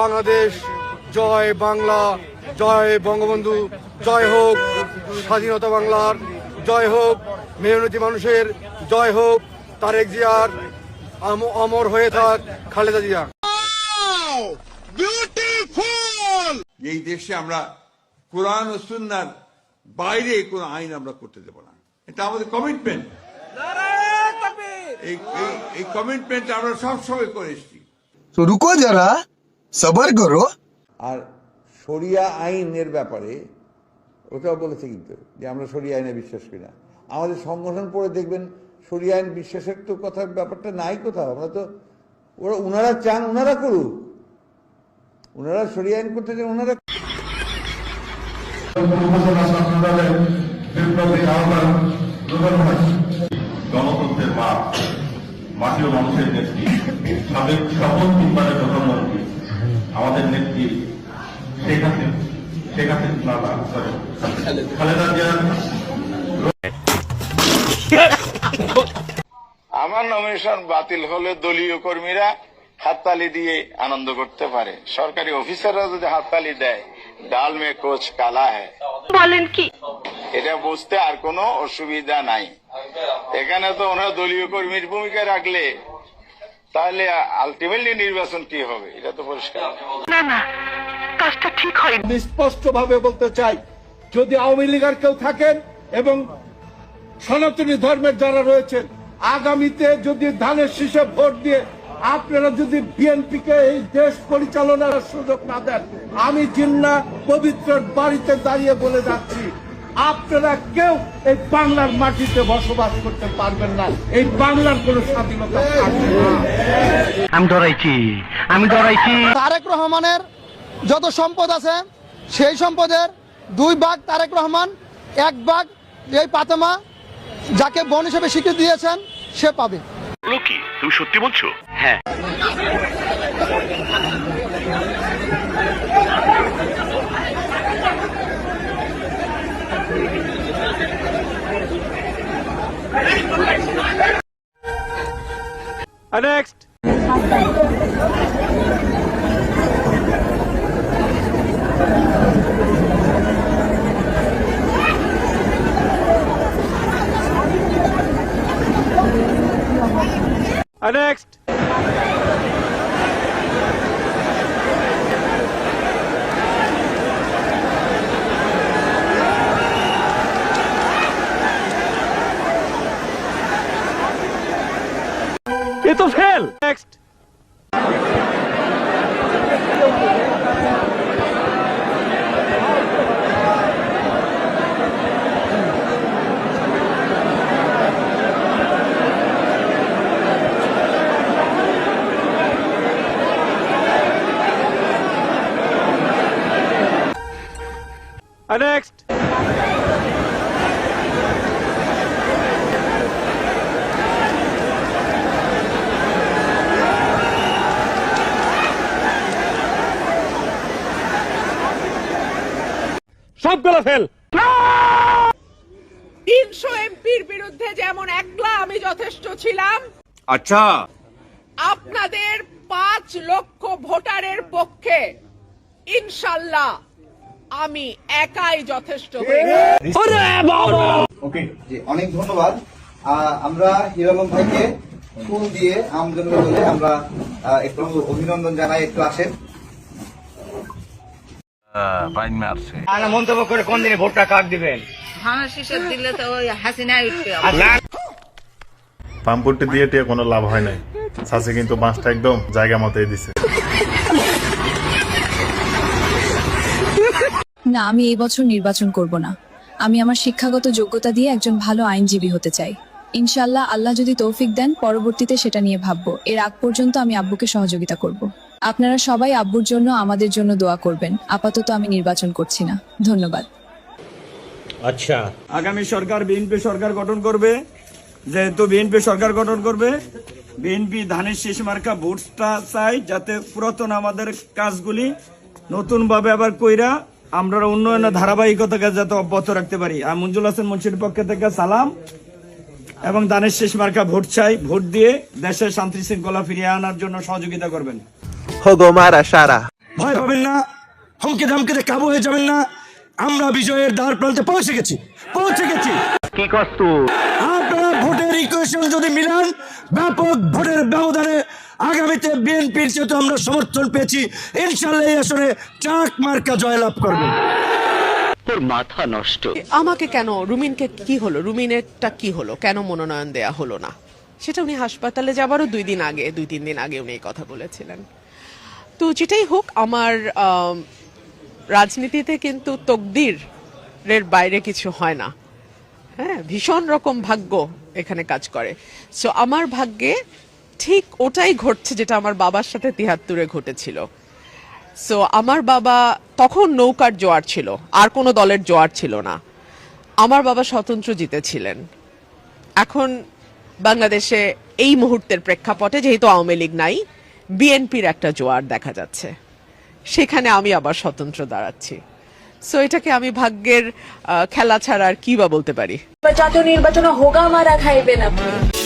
বাংলাদেশ জয় বাংলা জয় বঙ্গবন্ধু জয় হোক স্বাধীনতা বাংলার জয় হোক মেহনতি মানুষের জয় হোক তারেক জিয়ার অমর হয়ে থাক খালেদা জিয়া। এই দেশে আমরা কোরআন ও সুন্নার বাইরে কোনো আইন আমরা করতে দেব না। এটা আমাদের কমিটমেন্ট এই কমিটমেন্ট আমরা সবসময় করে এসেছি। তো রুকো যারা সবার করো। আর সরিয়া আইনের ব্যাপারে ওটাও বলেছে কিন্তু যে আমরা সরিয়া আইনে বিশ্বাস করি না। আমাদের সংগঠন পড়ে দেখবেন সরিয়া আইন বিশ্বাসের তো কথা ব্যাপারটা নাই কোথাও। আমরা তো ওরা ওনারা চান ওনারা করুক। ওনারা সরিয়া আইন করতে চান ওনারা গণতন্ত্রের মাঠ মাটির মানুষের নেত্রী সাবেক সকল তিনবারের প্রধানমন্ত্রী। আমাদের নেত্রী শেখ হাসিনা শেখ হাসিনা সরি খালেদা জিয়ার আমার নমিনেশন বাতিল হলে দলীয় কর্মীরা হাততালি দিয়ে আনন্দ করতে পারে। সরকারি অফিসাররা যদি হাততালি দেয় ডাল মে কোচ কালা হ্যায়। বলেন কি? এটা বুঝতে আর কোনো অসুবিধা নাই। এখানে তো ওনারা দলীয় কর্মীর ভূমিকা রাখলে তাহলে আলটিমেটলি নির্বাচন কি হবে? এটা তো পরিষ্কার। না না কাজটা ঠিক হয়নি। স্পষ্ট ভাবে বলতে চাই যদি আওয়ামী লীগের কেউ থাকেন এবং সনাতনী ধর্মের যারা রয়েছেন আগামীতে যদি ধানের শীষে ভোট দিয়ে আপনারা যদি বিএনপিকে এই দেশ পরিচালনার সুযোগ না দেন আমি জিন্না পবিত্র বাড়িতে দাঁড়িয়ে বলে যাচ্ছি আপনারা কেউ এই বাংলার মাটিতে বসবাস করতে পারবেন না। এই বাংলার কোনো স্বাধীনতা থাকবে না। আমি ডরাইছি আমি ডরাইছি তারেক রহমানের যত সম্পদ আছে সেই সম্পদের দুই ভাগ তারেক রহমান এক ভাগ এই পাতেমা যাকে বন হিসেবে স্বীকৃতি দিয়েছেন সে পাবে। কি? তুমি সত্যি বলছো? হ্যাঁ। next. next. এ তো ফেল। নেক্সট নেক্সট সবগুলো ফেল। তিনশো এমপির বিরুদ্ধে যেমন একলা আমি যথেষ্ট ছিলাম আচ্ছা। আপনাদের পাঁচ লক্ষ ভোটারের পক্ষে ইনশাল্লাহ আমি একাই যথেষ্ট অনেক ধন্যবাদ। আহ, আমরা হিরালম ভাইকে ফুল দিয়ে আমজনতা বলে আমরা আহ, একটু অভিনন্দন জানাই একটু আসেন। মন্তব্য করে কোন দিনে ভোটটা কাক দিবেন? পাম্পটি দিয়ে টিয়ে কোনো লাভ হয় নাই। সাসে কিন্তু বাঁশটা একদম জায়গা মতোই দিছে। না আমি এই বছর নির্বাচন করব না। আমি আমার শিক্ষাগত যোগ্যতা দিয়ে একজন ভালো আইনজীবী হতে চাই। ইনশাল্লাহ আল্লাহ যদি তৌফিক দেন পরবর্তীতে সেটা নিয়ে ভাববো। এর আগ পর্যন্ত আমি আব্বুকে সহযোগিতা করব। আপনারা সবাই আব্বুর জন্য আমাদের জন্য দোয়া করবেন। আপাতত আমি নির্বাচন করছি না। ধন্যবাদ। আচ্ছা। আগামী সরকার বিএনপি সরকার গঠন করবে। যেহেতু বিএনপি সরকার গঠন করবে বিএনপি ধানের শেষ মার্কা ভোটটা চাই যাতে পুরাতন আমাদের কাজগুলি নতুন ভাবে আবার কইরা আমরা উন্নয়নের ধারাবাহিকতাকে যাতে অব্যাহত রাখতে পারি। আর মঞ্জুল হাসান মুন্সির পক্ষ থেকে সালাম। এবং দানের শেষ মার্কা ভোট চাই। ভোট দিয়ে দেশের শান্তি শৃঙ্খলা ফিরিয়ে আনার জন্য সহযোগিতা করবেন। ভয় পাবেন না হুমকে ধামকেতে কাবু হয়ে যাবেন না। আমরা বিজয়ের দ্বার প্রান্তে পৌঁছে গেছি পৌঁছে গেছি। কি কষ্ট আপনারা ভোটের ইকুয়েশন যদি মিলান ব্যাপক ভোটের ব্যবধানে আগামীতে বিএনপির যেহেতু আমরা সমর্থন পেয়েছি ইনশাল্লাহ এই আসনে চাক মার্কা জয়লাভ করবে। তোর মাথা নষ্ট। আমাকে কেন রুমিনকে কি হলো? রুমিনেরটা কি হলো? কেন মনোনয়ন দেয়া হলো না? সেটা উনি হাসপাতালে যাবারও দুই দিন আগে দুই তিন দিন আগে উনি এই কথা বলেছিলেন। তো যেটাই হোক, আমার রাজনীতিতে কিন্তু তকদির এর বাইরে কিছু হয় না। হ্যাঁ ভীষণ রকম ভাগ্য এখানে কাজ করে। সো আমার ভাগ্যে ঠিক ওটাই ঘটছে যেটা আমার বাবার সাথে তিহাত্তরে ঘটেছিল। সো আমার বাবা তখন নৌকার জোয়ার ছিল, আর কোনো দলের জোয়ার ছিল না। আমার বাবা স্বতন্ত্র জিতেছিলেন। এখন বাংলাদেশে এই মুহূর্তের প্রেক্ষাপটে, যেহেতু আওয়ামী লীগ নাই বিএনপির একটা জোয়ার দেখা যাচ্ছে। সেখানে আমি আবার স্বতন্ত্র দাঁড়াচ্ছি। সো এটাকে আমি ভাগ্যের খেলা ছাড়া আর কি বা বলতে পারি? জাতীয় নির্বাচনে হোগা মারা খাইবেন আপনি।